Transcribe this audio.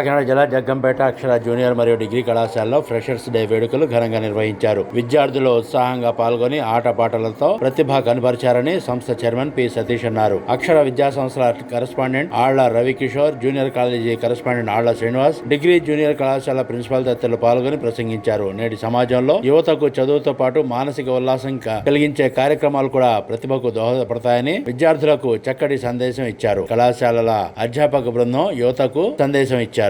కాకినాడ జిల్లా జగ్గంపేట అక్షర జూనియర్ మరియు డిగ్రీ కళాశాలలో ఫ్రెషర్స్ డే వేడుకలు ఘనంగా నిర్వహించారు. విద్యార్థులు ఉత్సాహంగా పాల్గొని ఆటపాటలతో ప్రతిభ కనబరిచారని సంస్థ చైర్మన్ పి సతీష్ అన్నారు. అక్షర విద్యా సంస్థల కరెస్పాండెంట్ ఆళ్ళ Ravikishore junior college correspondent Alla Srinivas degree junior కళాశాల ప్రిన్సిపాల్ తదితరులు పాల్గొని ప్రసంగించారు. నేటి సమాజంలో యువతకు చదువుతో పాటు మానసిక ఉల్లాసం కలిగించే కార్యక్రమాలు కూడా ప్రతిభకు దోహదపడతాయని విద్యార్థులకు చక్కటి సందేశం ఇచ్చారు. కళాశాలల అధ్యాపక బృందం యువతకు సందేశం ఇచ్చారు.